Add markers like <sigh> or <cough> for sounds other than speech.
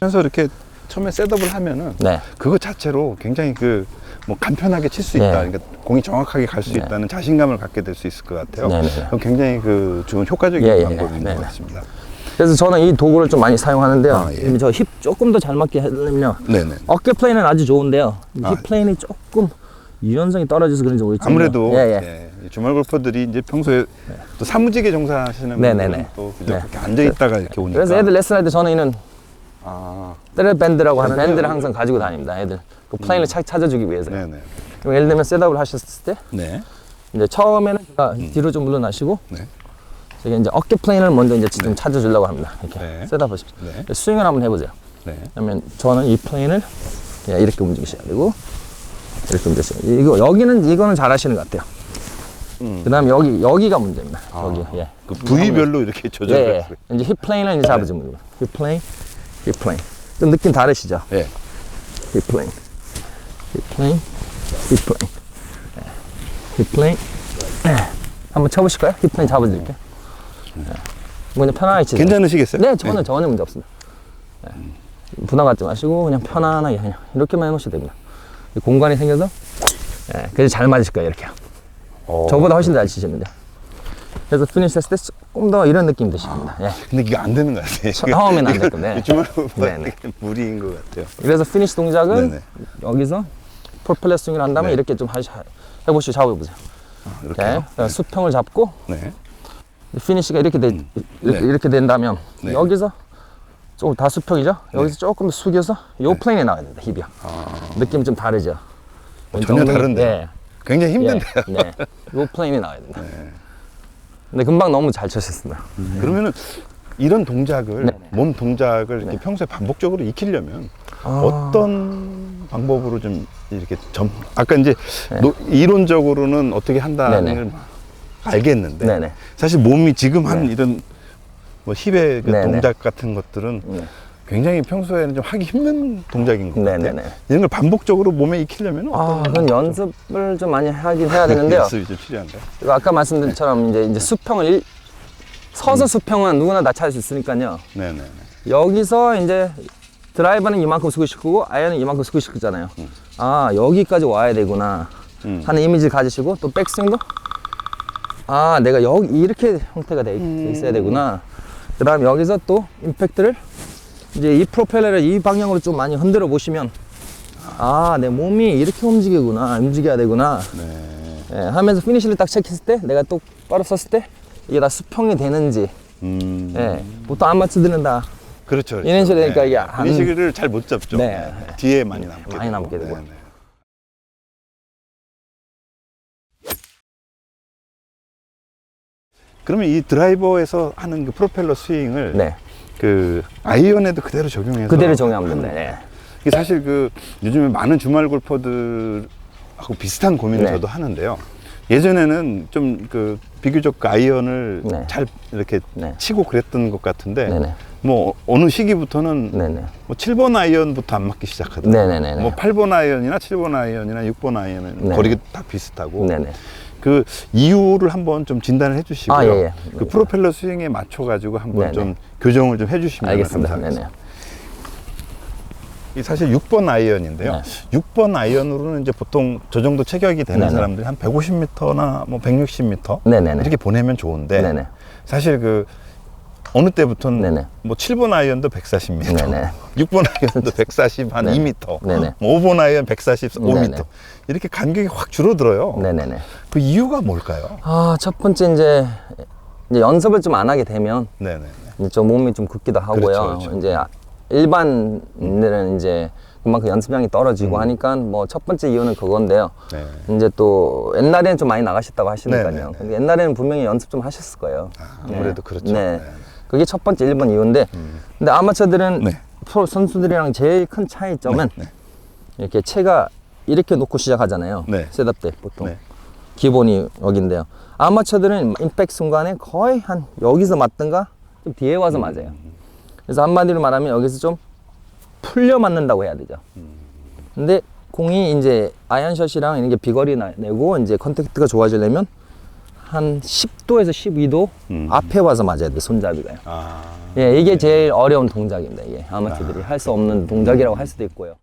그래서 이렇게 처음에 셋업을 하면은 네. 그거 자체로 굉장히 그 뭐 간편하게 칠수 네. 있다. 그러니까 공이 정확하게 갈수 네. 있다는 자신감을 갖게 될 수 있을 것 같아요. 네, 네. 그럼 굉장히 그 좋은 효과적인 예, 예, 방법인 네, 것 네. 같습니다. 그래서 저는 이 도구를 좀 많이 사용하는데요. 아, 예. 저힙 조금 더 잘 맞게 하려면요. 네네. 어깨 플레이는 아주 좋은데요. 힙 아. 플레이는 조금 유연성이 떨어져서 그런지 모르겠지만 아무래도 예, 예. 예, 이 주말 골퍼들이 이제 평소에 또 사무직에 종사하시는 네, 네, 분들은 네. 또 네. 이렇게 앉아 있다가 이렇게 오니까 그래서 애들 레슨할 때 저는 이는 아, 트레 밴드라고 하는 밴드를 항상 가지고 다닙니다. 애들 그 플레이를 착 찾아주기 위해서. 네네. 그럼 예를 들면 셋업을 하셨을 때 네. 이제 처음에는 제가 뒤로 좀 물러나시고 네. 저기 이제 어깨 플레인을 먼저 이제 좀 찾아주려고 합니다. 이렇게 네. 셋업 하십시오. 네. 스윙을 한번 해보세요. 네. 그러면 저는 이 플레인을 그냥 이렇게 움직이셔야 되고 이렇게 움직이셔야 돼요. 이거 여기는 이거는 잘하시는 것 같아요. 음. 그다음 여기 여기가 문제입니다. 아, 여기 예. 그 부위별로 이렇게 예, 조절을 예. 해서. 이제 힙 플레인을 이제 잡아주면 됩니다. 힙 플레인, 힙 플레인. 좀 느낌 다르시죠? 예. 힙 플레인, 힙 플레인, 힙 플레인, 예. 힙 플레인. 예. 한번 쳐보실까요? 힙 플레인 잡아드릴게요. 예. 그냥 편안하게 치세요. 괜찮으시겠어요? 네, 저는 전혀 문제 없습니다. 네. 부담 갖지 마시고 그냥 편안하게 그냥 이렇게만 해놓으셔도 됩니다. 공간이 생겨서 네, 그래서 잘 맞으실 거예요 이렇게. 어. 저보다 훨씬 잘 치시는데. 그래서 피니시 했을 때 조금 더 이런 느낌 드십니다. 예. 근데 이게 안 되는 것 같아요. 처음에는 안될 건데. 주말 네네. 무리인 것 같아요. 그래서 피니시 동작은 네네. 여기서 프로펠러 스윙을 한 다음에 네. 이렇게 좀 하시, 해보시고 잡아보세요. 이렇게. 네. 그다음에 수평을 잡고 네. 피니시가 이렇게 돼, 이렇게, 네. 이렇게 된다면 네. 여기서 조금 다 수평이죠? 여기서 조금 더 숙여서 요 플레인에 나와야 된다, 힙이요. 느낌 좀 다르죠? 어, 전혀 엉덩이- 다른데요? 네. 굉장히 힘든데요. 예, 네. 요 플레인에 나와야 된다. 근데 금방 너무 잘 쳤습니다. 그러면은 이런 동작을 네네. 몸 동작을 이렇게 네. 평소에 반복적으로 익히려면 아. 어떤 방법으로 좀 이렇게 점 아까 이제 네. 노- 이론적으로는 어떻게 한다는 네네. 걸 알겠는데 네네. 사실 몸이 지금 한 네. 이런 뭐 힙의 그 네네. 동작 같은 것들은 네. 굉장히 평소에는 좀 하기 힘든 동작인 것 같아요. 네네네. 이런 걸 반복적으로 몸에 익히려면 아, 어떤 그건 연습을 좀 많이 하긴 해야 되는데요. <laughs> 연습이 좀 필요한가요? 그리고 아까 말씀드린 처럼 이제, 이제 수평을 일, 서서 수평은 누구나 다 찾을 수 있으니까요. 네네. 여기서 이제 드라이버는 이만큼 쓰고 싶고 아이언은 이만큼 쓰고 싶잖아요. 아 여기까지 와야 되구나 음. 하는 이미지를 가지시고 또 백스윙도 아 내가 여기 이렇게 형태가 돼, 있- 돼 있어야 되구나. 그다음 여기서 또 임팩트를 이제 이 프로펠러를 이 방향으로 좀 많이 흔들어 보시면 아 내 몸이 이렇게 움직이구나 움직여야 되구나 네. 예, 하면서 피니시를 딱 체크했을 때 내가 똑바로 썼을 때 이게 다 수평이 되는지 음. 예, 보통 아마추어들은 다 그렇죠. 그렇죠. 이런 식으로 되니까 이게 안- 인식을 잘 못 잡죠. 네. 뒤에 많이 남게 많이. 남게 되고. 네, 네. 그러면 이 드라이버에서 하는 그 프로펠러 스윙을 네. 그 아이언에도 그대로 적용해서 그대로 정리하면 됩니다. 예. 이게 사실 그 요즘에 많은 주말 골퍼들하고 비슷한 고민을 네. 저도 하는데요. 예전에는 좀 그 비교적 그 아이언을 네. 잘 이렇게 네. 치고 그랬던 것 같은데 네네. 뭐 어느 시기부터는 네네. 뭐 7번 아이언부터 안 맞기 시작하더라고요. 네네네네. 뭐 8번 아이언이나 7번 아이언이나 6번 아이언은 네. 거리가 다 비슷하고 네네. 그 이유를 한번 좀 진단을 해주시고요. 아, 예, 예. 그 프로펠러 스윙에 맞춰 가지고 한번 네네. 좀 교정을 좀 해주시면 알겠습니다. 감사하겠습니다. 네네. 이 사실 6번 아이언인데요. 네. 6번 아이언으로는 이제 보통 저 정도 체격이 되는 네네. 사람들이 한 150m나 뭐 160m 네네네. 이렇게 보내면 좋은데 네네. 사실 그 어느 때부터는 네네. 뭐 7번 아이언도 140m, 네네. <laughs> 6번 아이언도 140 한 네. 2m, 네네. 뭐 5번 아이언 145m 네네. 이렇게 간격이 확 줄어들어요. 네네네. 그 이유가 뭘까요? 아, 첫 번째 이제, 이제 연습을 좀 안 하게 되면 네네. 이제 좀 몸이 좀 굳기도 하고요. 그렇죠, 그렇죠. 이제 일반인들은 이제 그만큼 연습량이 떨어지고 하니까 뭐 첫 번째 이유는 그건데요. 네. 이제 또 옛날에는 좀 많이 나가셨다고 하시니까요. 네 네 네. 근데 옛날에는 분명히 연습 좀 하셨을 거예요. 아 무래도 그렇죠. 네. 네. 그게 첫 번째 1번 이유인데, 근데 아마추어들은 네. 프로 선수들이랑 제일 큰 차이점은 네. 이렇게 채가 이렇게 놓고 시작하잖아요. 네. 셋업 때 보통. 네. 기본이 여긴데요. 아마추어들은 임팩트 순간에 거의 한 여기서 맞든가 좀 뒤에 와서 음. 맞아요. 그래서 한마디로 말하면 여기서 좀 풀려 맞는다고 해야 되죠. 음. 근데 공이 이제 아이언샷이랑 이게 비거리 나- 내고 이제 컨택트가 좋아지려면 한 10도에서 12도 음. 앞에 와서 맞아야 돼 손잡이가요. 아. 예, 이게 제일 어려운 동작입니다. 이게 아마추어들이 할 수 없는 동작이라고 할 수도 있고요.